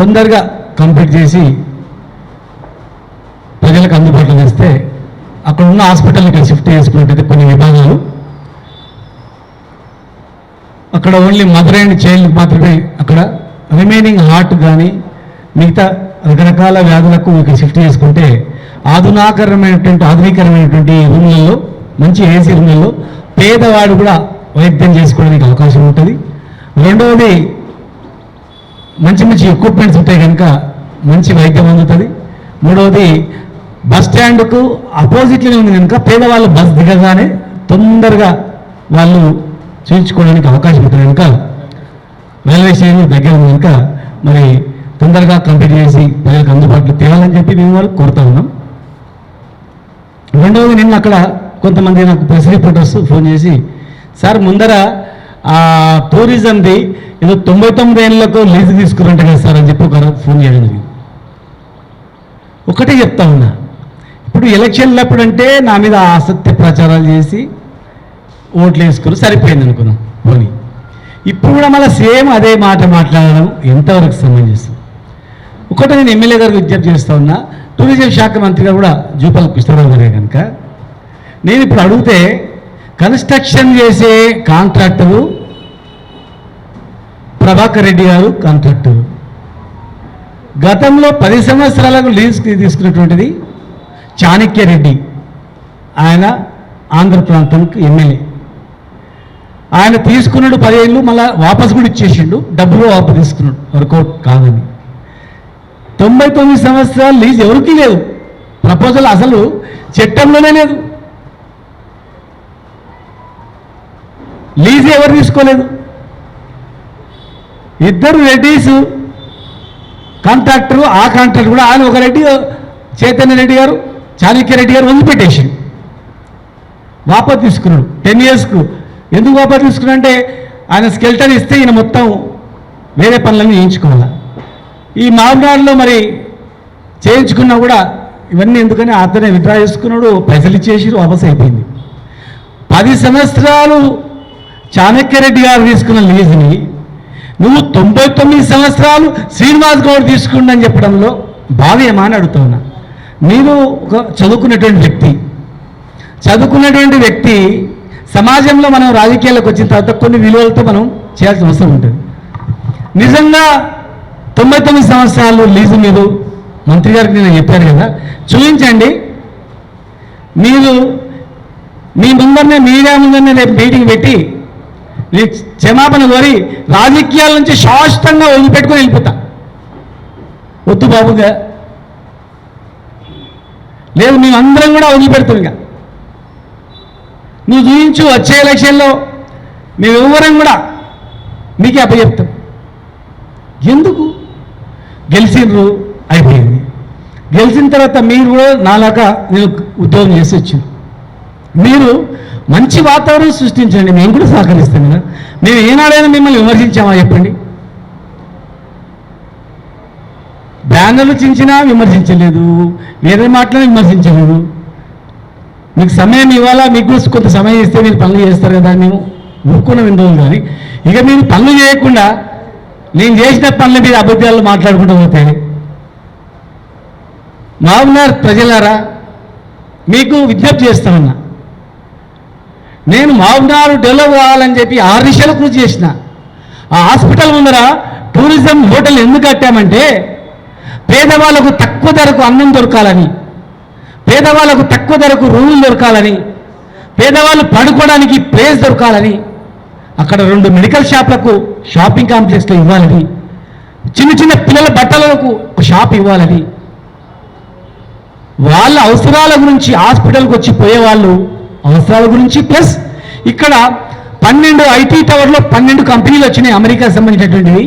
తొందరగా కంప్లీట్ చేసి ప్రజలకు అందుబాటులో తెస్తే అక్కడ ఉన్న హాస్పిటల్ ఇక్కడ షిఫ్ట్ చేసుకున్నట్టయితే కొన్ని విభాగాలు. అక్కడ ఓన్లీ మదర్ అండ్ చైల్డ్ మాత్రమే అక్కడ రిమైనింగ్ హార్ట్ కానీ మిగతా రకరకాల వ్యాధులకు ఇక్కడ షిఫ్ట్ చేసుకుంటే ఆధునాకరమైనటువంటి ఆధునీకరమైనటువంటి రూమ్లలో మంచి ఏసీ రూమ్లలో పేదవాడు కూడా వైద్యం చేసుకోవడానికి అవకాశం ఉంటుంది. రెండవది మంచి మంచి ఎక్విప్మెంట్స్ ఉంటాయి కనుక మంచి వైద్యం అందుతుంది. మూడవది బస్ స్టాండ్కు అపోజిట్లోనే ఉంది కనుక పేదవాళ్ళు బస్ దిగగానే తొందరగా వాళ్ళు చూపించుకోవడానికి అవకాశం ఉంటుంది కనుక రైల్వే స్టేషన్ దగ్గర ఉంది కనుక మరి తొందరగా కంప్లీట్ చేసి ప్రజలకు అందుబాటులో తేవాలని చెప్పి మేము వాళ్ళు కోరుతా ఉన్నాం. రెండవది నిన్న అక్కడ కొంతమంది నాకు ప్రెస్ రిపోర్టర్స్ ఫోన్ చేసి సార్ ముందర టూరిజంది ఏదో తొంభై తొమ్మిది ఏళ్ళకు లీజు తీసుకురంట కదా సార్ అని చెప్పి ఒక ఫోన్ చేయడం జరిగింది. ఒకటే చెప్తా ఉన్నా. ఇప్పుడు ఎలక్షన్లప్పుడు అంటే నా మీద ఆసక్తి ప్రచారాలు చేసి ఓట్లు వేసుకుని సరిపోయింది అనుకున్నాం పోనీ. ఇప్పుడు కూడా మళ్ళీ సేమ్ అదే మాట మాట్లాడడం ఎంతవరకు సమంజసం? ఒకటి నేను ఎమ్మెల్యే గారికి విజ్ఞప్తి చేస్తూ ఉన్నా. టూరిజం శాఖ మంత్రిగా కూడా జూపాల కృష్ణారావు గారే కనుక. నేను ఇప్పుడు అడిగితే కన్స్ట్రక్షన్ చేసే కాంట్రాక్టరు ప్రభాకర్ రెడ్డి గారు కాంట్రాక్టరు. గతంలో పది సంవత్సరాలకు లీజ్ తీసుకున్నటువంటిది చాణక్య రెడ్డి. ఆయన ఆంధ్ర ప్రాంతానికి ఎమ్మెల్యే. ఆయన తీసుకున్నాడు పదేళ్ళు మళ్ళా వాపస్ కూడా ఇచ్చేసిండు. డబ్బులు వాపసు తీసుకున్నాడు. వర్కౌట్ కాదని. తొంభై తొమ్మిది సంవత్సరాలు లీజ్ ఎవరికీ లేదు. ప్రపోజల్ అసలు చట్టంలోనే లేదు. లీజ్ ఎవరు తీసుకోలేదు? ఇద్దరు రెడ్డీస్ కాంట్రాక్టర్ ఆ కాంట్రాక్టర్ కూడా ఆయన ఒక రెడ్డి చైతన్య రెడ్డి గారు చాణక్య రెడ్డి గారు వదిలిపెట్టేసి వాపస్ తీసుకున్నాడు టెన్ ఇయర్స్కు ఎందుకు వాపస్ తీసుకున్నా అంటే ఆయన స్కెల్టన్ ఇస్తే ఈయన మొత్తం వేరే పనులన్నీ చేయించుకోవాలి. ఈ మామూలు మరి చేయించుకున్నా కూడా ఇవన్నీ ఎందుకని అతనే విత్డ్రా చేసుకున్నాడు పైసలు ఇచ్చేసి వాపస్ అయిపోయింది. పది సంవత్సరాలు చాణక్యరెడ్డి గారు తీసుకున్న లీజుని నువ్వు తొంభై తొమ్మిది సంవత్సరాలు శ్రీనివాస్ గౌడ్ తీసుకుండని చెప్పడంలో భావ్యమా అని అడుగుతున్నా మీరు ఒక చదువుకున్నటువంటి వ్యక్తి. చదువుకున్నటువంటి వ్యక్తి సమాజంలో మనం రాజకీయాలకు వచ్చిన తర్వాత కొన్ని విలువలతో మనం చేయాల్సిన అవసరం ఉంటుంది. నిజంగా తొంభై తొమ్మిది సంవత్సరాలు లీజు మీరు మంత్రి గారికి నేను చెప్పాను కదా చూపించండి. మీరు మీ ముందరనే మీడియా ముందరనే రేపు మీటింగ్ పెట్టి క్షమాపణ కోరి రాజకీయాల నుంచి శాశ్వతంగా వదిలిపెట్టుకుని వెళ్ళిపోతా. వద్దు బాబుగా. లేదు మేమందరం కూడా వదిలిపెడుతాం ఇంకా. నువ్వు చూపించు వచ్చే ఎలక్షన్లో మేము ఎవరం కూడా మీకే అప్పచెప్తాం. ఎందుకు? గెలిచినరు అయిపోయింది. గెలిచిన తర్వాత మీరు కూడా నాలాగా నేను ఉద్యోగం చేసి వచ్చాను మీరు మంచి వాతావరణం సృష్టించండి. మేము కూడా సహకరిస్తాం కదా. మేము ఏనాడైనా మిమ్మల్ని విమర్శించామా చెప్పండి? బ్యానర్లు చించినా విమర్శించలేదు. వేరే మాటలు విమర్శించలేదు. మీకు సమయం ఇవ్వాలా? మీకు కూడా కొంత సమయం ఇస్తే మీరు పనులు చేస్తారు కదా మేము ఊరుకున్న విండోలు కానీ. ఇక మీరు పనులు చేయకుండా నేను చేసిన పనుల మీద అబద్ధాలు మాట్లాడుకుంటూ పోతే మామూలు ప్రజలారా మీకు విజ్ఞప్తి చేస్తామన్నా నేను మామూలు డెవలప్ కావాలని చెప్పి ఆరు దిశలు కృషి చేసిన. ఆ హాస్పిటల్ ముందర టూరిజం హోటల్ ఎందుకు కట్టామంటే పేదవాళ్ళకు తక్కువ ధరకు అన్నం దొరకాలని పేదవాళ్ళకు తక్కువ ధరకు రూములు దొరకాలని పేదవాళ్ళు పడుకోవడానికి ప్లేస్ దొరకాలని అక్కడ రెండు మెడికల్ షాప్లకు షాపింగ్ కాంప్లెక్స్లో ఇవ్వాలని చిన్న చిన్న పిల్లల బట్టలకు ఒక షాప్ ఇవ్వాలని. వాళ్ళ అవసరాల గురించి హాస్పిటల్కి వచ్చి పోయేవాళ్ళు అవసరాల గురించి ప్లస్ ఇక్కడ పన్నెండు ఐటీ టవర్లో పన్నెండు కంపెనీలు వచ్చినాయి అమెరికా సంబంధించినటువంటివి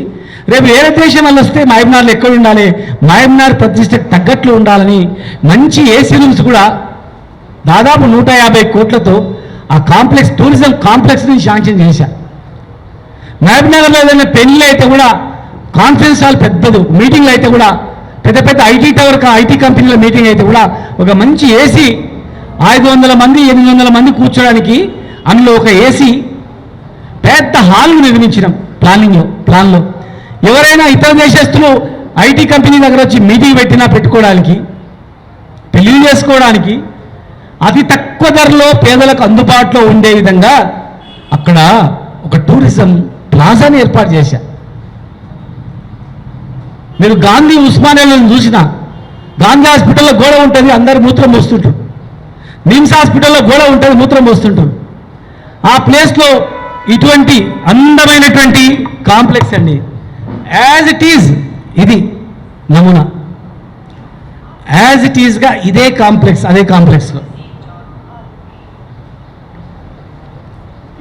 రేపు వేరే దేశం వాళ్ళు వస్తే మహబూబ్నార్లో ఎక్కడ ఉండాలి? మహబూబ్నార్ ప్రతిష్టకు తగ్గట్లు ఉండాలని మంచి ఏసీ రూమ్స్ కూడా దాదాపు నూట యాభై కోట్లతో ఆ కాంప్లెక్స్ టూరిజం కాంప్లెక్స్ని శాంక్షన్ చేశా. మహబ్నగర్లో ఏదైనా పెళ్ళి అయితే కూడా కాన్ఫరెన్స్ హాల్ పెద్దది మీటింగ్లు అయితే కూడా పెద్ద పెద్ద ఐటీ టవర్ ఐటీ కంపెనీల మీటింగ్ అయితే కూడా ఒక మంచి ఏసీ ఐదు వందల మంది ఎనిమిది వందల మంది కూర్చోడానికి అందులో ఒక ఏసీ పెద్ద హాల్ను నిర్మించినాం. ప్లానింగ్లో ప్లాన్లో. ఎవరైనా ఇతర దేశస్తులు ఐటీ కంపెనీ దగ్గర వచ్చి మీటింగ్ పెట్టినా పెట్టుకోవడానికి పెళ్ళి చేసుకోవడానికి అతి తక్కువ ధరలో పేదలకు అందుబాటులో ఉండే విధంగా అక్కడ ఒక టూరిజం ప్లాజాని ఏర్పాటు చేశా. మీరు గాంధీ ఉస్మానియాలను చూసిన గాంధీ హాస్పిటల్లో గోడ ఉంటుంది అందరు మూత్రం పోస్తుంటారు. నిమ్స్ హాస్పిటల్లో గోడ ఉంటుంది మూత్రం పోస్తుంటారు. ఆ ప్లేస్లో ఇటువంటి అందమైనటువంటి కాంప్లెక్స్ అండి. యాజ్ ఇట్ ఈజ్ ఇది నమూనా. యాజ్ ఇట్ ఈజ్గా ఇదే కాంప్లెక్స్ అదే కాంప్లెక్స్లో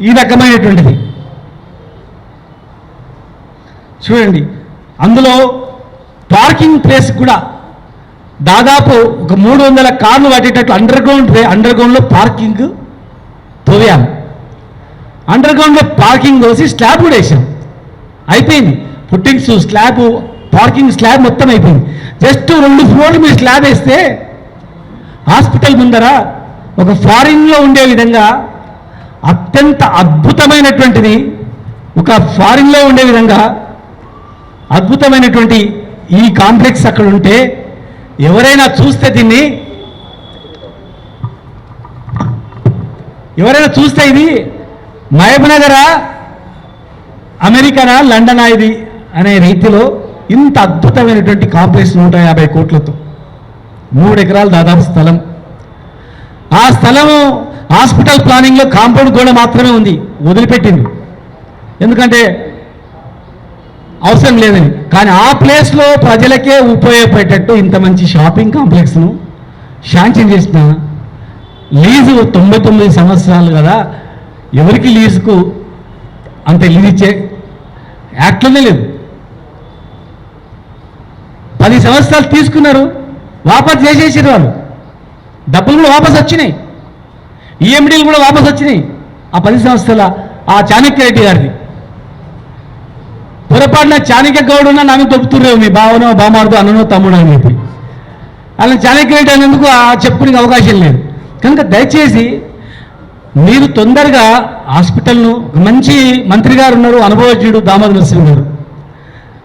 ఈ రకమైనటువంటిది. చూడండి అందులో పార్కింగ్ ప్లేస్ కూడా దాదాపు ఒక మూడు వందల కార్లు పట్టేటట్లు అండర్ గ్రౌండ్ అండర్ గ్రౌండ్లో పార్కింగ్ తోవాము. అండర్ గ్రౌండ్లో పార్కింగ్ తోసి స్లాబ్ కూడా వేసాం అయిపోయింది. ఫుట్టింగ్స్ స్లాబ్ పార్కింగ్ స్లాబ్ మొత్తం అయిపోయింది. జస్ట్ రెండు ఫ్లోర్లు మీరు స్లాబ్ వేస్తే హాస్పిటల్ ముందర ఒక ఫారిన్లో ఉండే విధంగా అత్యంత అద్భుతమైనటువంటిది ఒక ఫారిన్లో ఉండే విధంగా అద్భుతమైనటువంటి ఈ కాంప్లెక్స్ అక్కడ ఉంటే ఎవరైనా చూస్తే దీన్ని ఎవరైనా చూస్తే ఇది మహబూబ్నగరా అమెరికానా లండనా ఇది అనే రీతిలో ఇంత అద్భుతమైనటువంటి కాంప్లెక్స్ నూట యాభై కోట్లతో మూడు ఎకరాలు దాదాపు స్థలం. ఆ స్థలము హాస్పిటల్ ప్లానింగ్లో కాంపౌండ్ గోడ మాత్రమే ఉంది వదిలిపెట్టింది. ఎందుకంటే అవసరం లేదని. కానీ ఆ ప్లేస్లో ప్రజలకే ఉపయోగపడేటట్టు ఇంత మంచి షాపింగ్ కాంప్లెక్స్ను శాంక్షన్ చేసిన లీజు తొంభై తొమ్మిది సంవత్సరాలు కదా ఎవరికి లీజుకు అంత లీజిచ్చే ఇచ్చే? యాక్ట్లోనే లేదు. పది సంవత్సరాలు తీసుకున్నారు వాపస్ చేసేసారు వాళ్ళు. డబ్బులు కూడా వాపస్ వచ్చినాయి. ఈఎండీలు కూడా వాపస్ వచ్చినాయి. ఆ పది సంవత్సరాల ఆ చాణక్య రెడ్డి గారిది. పొరపాటున చాణక్య గౌడ్ ఉన్న నాకు దొబ్బుతుర్రేవు మీ బావనో బామార్దో అన్ననో తమ్ముడు అని చెప్పి. అలా చాణక్య రెడ్డి అనేందుకు ఆ చెప్పుకునే అవకాశం లేదు. కనుక దయచేసి మీరు తొందరగా హాస్పిటల్ను మంచి మంత్రి గారు ఉన్నారు అనుభవజ్ఞుడు దామోదర్ నరసింహ గారు.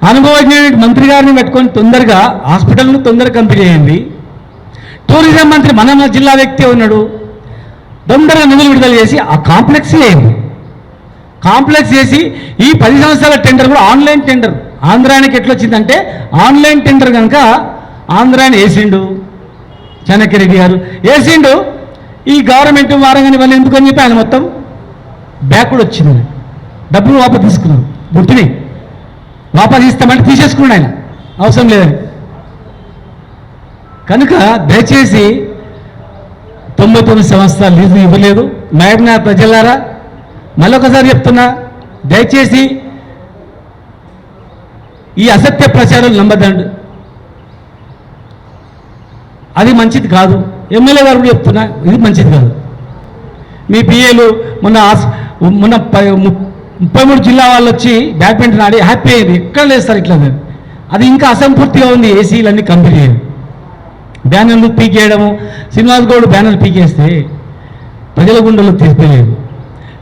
అనుభవజ్ఞుడు మంత్రి గారిని పెట్టుకొని తొందరగా హాస్పిటల్ను తొందరగా కంప్లీట్ చేయండి. టూరిజం మంత్రి మన జిల్లా వ్యక్తి ఉన్నాడు. తొందరగా నిధులు విడుదల చేసి ఆ కాంప్లెక్స్ చేయండి. కాంప్లెక్స్ చేసి ఈ పది సంవత్సరాల టెండర్ కూడా ఆన్లైన్ టెండర్. ఆంధ్రానికి ఎట్లా వచ్చిందంటే ఆన్లైన్ టెండర్ కనుక ఆంధ్రాని వేసిండు. చాణక్యరెడ్డి గారు వేసిండు. ఈ గవర్నమెంట్ వారంగాని వాళ్ళు ఎందుకని చెప్పి ఆయన మొత్తం బ్యాక్వర్డ్ వచ్చింది డబ్బులు వాపసు తీసుకున్నారు. గుర్తుని? వాపసు ఇస్తామంటే తీసేసుకున్నాడు ఆయన. అవసరం లేదని కనుక దయచేసి తొంభై తొమ్మిది సంవత్సరాలు లీజు ఇవ్వలేదు. మహబూబ్నా ప్రజలారా మళ్ళొకసారి చెప్తున్నా దయచేసి ఈ అసత్య ప్రచారం నమ్మదండి అది మంచిది కాదు. ఎమ్మెల్యే గారు కూడా చెప్తున్నా ఇది మంచిది కాదు. మీ పిఏలు మొన్న మొన్న ప- ముప్పై మూడు జిల్లా వాళ్ళు వచ్చి బ్యాడ్మింటన్ ఆడి హ్యాపీ అయింది ఎక్కడ లేదు సార్ ఇట్లా అది ఇంకా అసంపూర్తిగా ఉంది. ఏసీలన్నీ కంపెనీ బ్యానర్లు పీకేయడము శ్రీనివాస్ గౌడ్ బ్యానర్లు పీకేస్తే ప్రజల గుండెలు తీర్పలేదు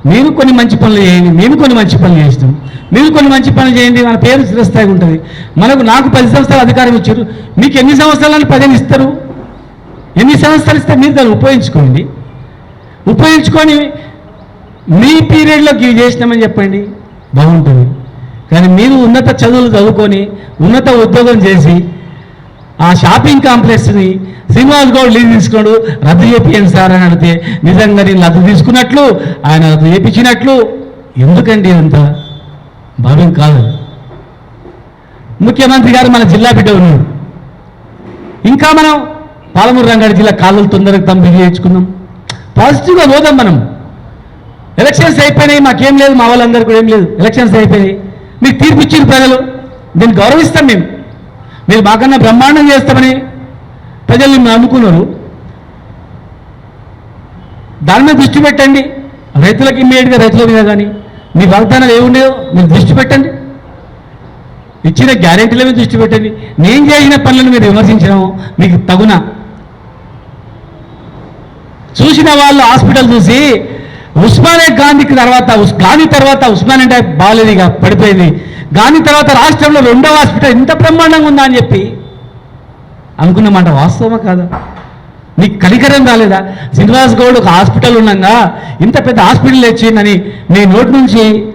మీరు కొన్ని మంచి పనులు చేయండి మేము కొన్ని మంచి పనులు చేస్తాం. మీరు కొన్ని మంచి పనులు చేయండి మన పేరు చిరస్థాయిగా ఉంటుంది. మనకు నాకు పది సంవత్సరాలు అధికారం ఇచ్చారు. మీకు ఎన్ని సంవత్సరాలని ప్రజలు ఇస్తారు? ఎన్ని సంవత్సరాలు ఇస్తే మీరు దాన్ని ఉపయోగించుకోండి. ఉపయోగించుకొని మీ పీరియడ్లో గివ్ చేసినామని చెప్పండి. బాగుంటుంది. కానీ మీరు ఉన్నత చదువులు చదువుకొని ఉన్నత ఉద్యోగం చేసి ఆ షాపింగ్ కాంప్లెక్స్ని శ్రీనివాస్ గౌడ్ లీజ్ తీసుకోడు. రద్దు చేపియండి సార్ అని అడిగితే నిజంగా నేను రద్దు తీసుకున్నట్లు ఆయన రద్దు చేపించినట్లు. ఎందుకండి అంత? భావ్యం కాదు. ముఖ్యమంత్రి గారు మన జిల్లా బిడ్డ ఉన్నాడు ఇంకా మనం పాలమూరు రంగారెడ్డి జిల్లా కాలువలు తొందరగా తమ చేయించుకుందాం పాజిటివ్గా పోదాం మనం. ఎలక్షన్స్ అయిపోయినాయి మాకేం లేదు మా వాళ్ళందరూ కూడా ఏం లేదు. ఎలక్షన్స్ అయిపోయినాయి. మీకు తీర్పు ఇచ్చిన ప్రజలు. దీన్ని గౌరవిస్తాం మేము. మీరు మాకన్నా బ్రహ్మాండం చేస్తామని ప్రజలు మిమ్మల్ని అమ్ముకున్నారు దాని మీద దృష్టి పెట్టండి. రైతులకు ఇమ్మీడియట్గా రైతుల మీద కానీ మీ వాగ్దానాలు ఏమున్నాయో మీరు దృష్టి పెట్టండి. ఇచ్చిన గ్యారెంటీల మీద దృష్టి పెట్టండి. నేను చేసిన పనులను మీరు విమర్శించడం మీకు తగునా. చూసిన వాళ్ళు హాస్పిటల్ చూసి ఉస్మానియా గాంధీకి తర్వాత ఉస్- గాంధీ తర్వాత ఉస్మాన్ అంటే బాలేదు ఇక పడిపోయింది. గాంధీ తర్వాత రాష్ట్రంలో రెండవ హాస్పిటల్ ఇంత బ్రహ్మాండంగా ఉందా? అని చెప్పి అనుకున్నామంట వాస్తవమా కాదా? నీకు కనికరం రాలేదా? శ్రీనివాస్ గౌడ్ ఒక హాస్పిటల్ ఉండగా ఇంత పెద్ద హాస్పిటల్ తెచ్చిందని మీ నోటి నుంచి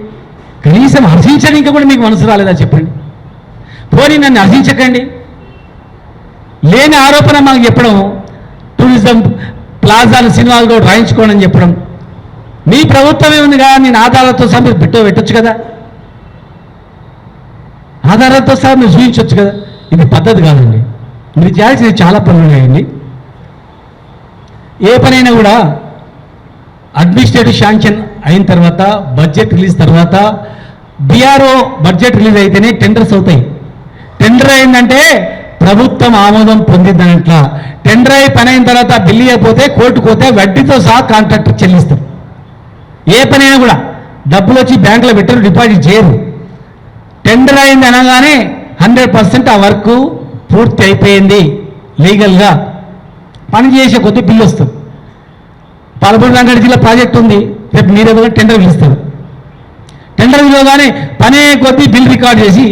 కనీసం హర్షించడానికి కూడా మీకు మనసు రాలేదా చెప్పండి. పోనీ నన్ను హర్షించకండి. లేని ఆరోపణ మాకు చెప్పడం టూరిజం ప్లాజాలు సినిమాలు కూడా రాయించుకోనని అని చెప్పడం. మీ ప్రభుత్వమే ఉంది కదా నేను ఆధారాలతో సహా మీరు పెట్టో పెట్టొచ్చు కదా? ఆధారాలతో సహా మీరు చూపించవచ్చు కదా? ఇది పద్ధతి కాదండి. మీరు చేయాల్సింది చాలా పనులు ఉన్నాయండి. ఏ పనైనా కూడా అడ్మినిస్ట్రేటివ్ శాంక్షన్ అయిన తర్వాత బడ్జెట్ రిలీజ్ తర్వాత బీఆర్ఓ బడ్జెట్ రిలీజ్ అయితేనే టెండర్స్ అవుతాయి. టెండర్ అయిందంటే ప్రభుత్వం ఆమోదం పొందిందనట్ల టెండర్ అయి పని అయిన తర్వాత బిల్లు అయిపోతే కోర్టుకు పోతే వడ్డీతో సహా కాంట్రాక్టర్ చెల్లిస్తారు. ఏ పనైనా కూడా డబ్బులు వచ్చి బ్యాంకులో పెట్టరు డిపాజిట్ చేయరు. టెండర్ అయింది అనగానే హండ్రెడ్ పర్సెంట్ ఆ వర్క్ పూర్తి అయిపోయింది లీగల్గా. పని చేసే కొద్ది బిల్లు వస్తుంది. పాలపూడి రంగారెడ్డి జిల్లా ప్రాజెక్ట్ ఉంది రేపు మీరే టెండర్ పిలుస్తారు. టెండర్ పిలవగానే పనే కొద్దీ బిల్ రికార్డ్ చేసి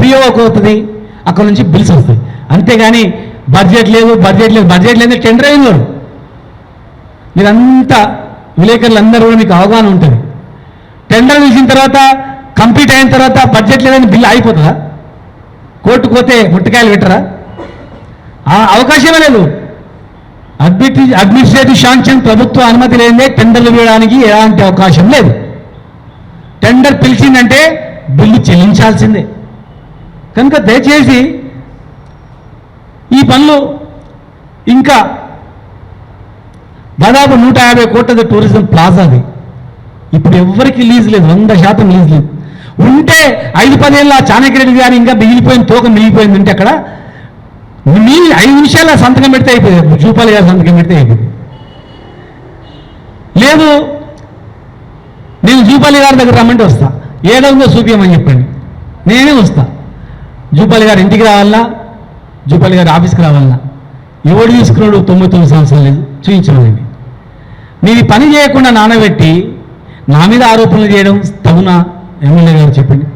పిఓకి అవుతుంది. అక్కడ నుంచి బిల్స్ వస్తాయి. అంతేగాని బడ్జెట్ లేదు బడ్జెట్ లేదు బడ్జెట్ లేదు టెండర్ అయింది వాడు. మీరంతా విలేకరులందరూ కూడా మీకు అవగాహన ఉంటుంది. టెండర్ పిలిచిన తర్వాత కంప్లీట్ అయిన తర్వాత బడ్జెట్ లేదని బిల్లు అయిపోతుందా కోర్టుకు పోతే ముట్టకాయలు పెట్టరా? ఆ అవకాశమే లేదు. అడ్మిటి అడ్మినిస్ట్రేటివ్ శాంక్షన్ ప్రభుత్వ అనుమతి లేదే టెండర్లు వేయడానికి ఎలాంటి అవకాశం లేదు. టెండర్ పిలిచిందంటే బిల్లు చెల్లించాల్సిందే. కనుక దయచేసి ఈ పనులు ఇంకా దాదాపు నూట యాభై కోట్లది టూరిజం ప్లాజాది ఇప్పుడు ఎవరికి లీజ్ లేదు వంద శాతం లీజ్ లేదు. ఉంటే ఐదు పదేళ్ళ చాణక్యరెడ్డి కానీ ఇంకా మిగిలిపోయిన తోక మిగిలిపోయింది ఉంటే అక్కడ మీ ఐదు నిమిషాల సంతకం పెడితే అయిపోయింది. జూపాలి గారు సంతకం పెడితే అయిపోయింది. లేదు నేను జూపాలి గారి దగ్గర రమ్మంటే వస్తా. ఏదో ఉందో చూపించమని చెప్పండి. నేనే వస్తాను జూపాలి గారి ఇంటికి రావాలన్నా జూపాలి గారు ఆఫీస్కి రావాలన్నా ఎవడు తీసుకున్నాడు? తొంభై తొమ్మిది సంవత్సరాలు లేదు మీరు పని చేయకుండా నానబెట్టి నా మీద ఆరోపణలు చేయడం తగునా? ఎమ్మెల్యే గారు చెప్పండి.